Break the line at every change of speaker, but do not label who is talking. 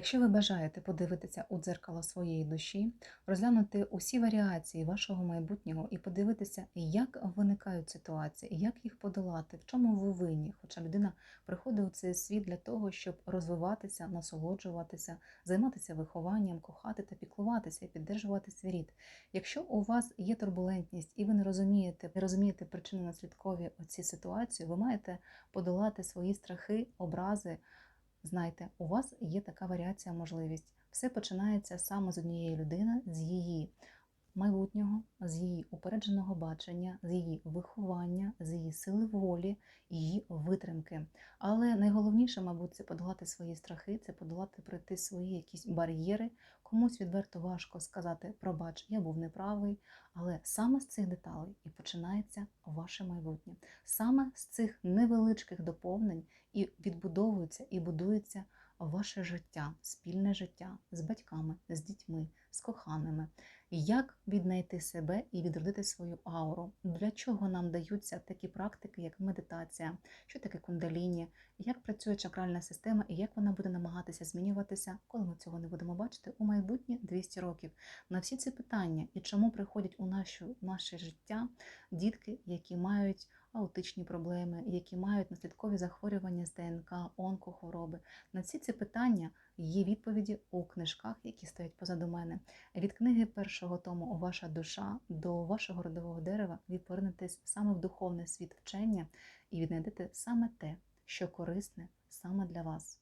Якщо ви бажаєте подивитися у дзеркало своєї душі, розглянути усі варіації вашого майбутнього і подивитися, як виникають ситуації, як їх подолати, в чому ви винні. Хоча людина приходить у цей світ для того, щоб розвиватися, насолоджуватися, займатися вихованням, кохати та піклуватися і піддержувати свій рід. Якщо у вас є турбулентність і ви не розумієте, не розумієте причини наслідкові оці ситуації, ви маєте подолати свої страхи, образи. Знайте, у вас є така варіація можливість. Все починається саме з однієї людини, з її майбутнього, з її упередженого бачення, з її виховання, з її сили волі, її витримки. Але найголовніше, мабуть, це подолати свої страхи, це подолати пройти свої якісь бар'єри. Комусь відверто важко сказати пробач, я був неправий. Але саме з цих деталей і починається ваше майбутнє. Саме з цих невеличких доповнень і відбудовується і будується ваше життя, спільне життя з батьками, з дітьми, з коханими. Як віднайти себе і відродити свою ауру? Для чого нам даються такі практики, як медитація, що таке кундаліні, як працює чакральна система і як вона буде намагатися змінюватися, коли ми цього не будемо бачити у майбутнє 200 років? На всі ці питання і чому приходять у нашу, наше життя дітки, які мають аутичні проблеми, які мають наслідкові захворювання з ДНК, онкохвороби. На всі ці питання є відповіді у книжках, які стоять позаду мене. Від книги першого тому Ваша душа до вашого родового дерева ви саме в духовний світ вчення і віднайдете саме те, що корисне саме для вас.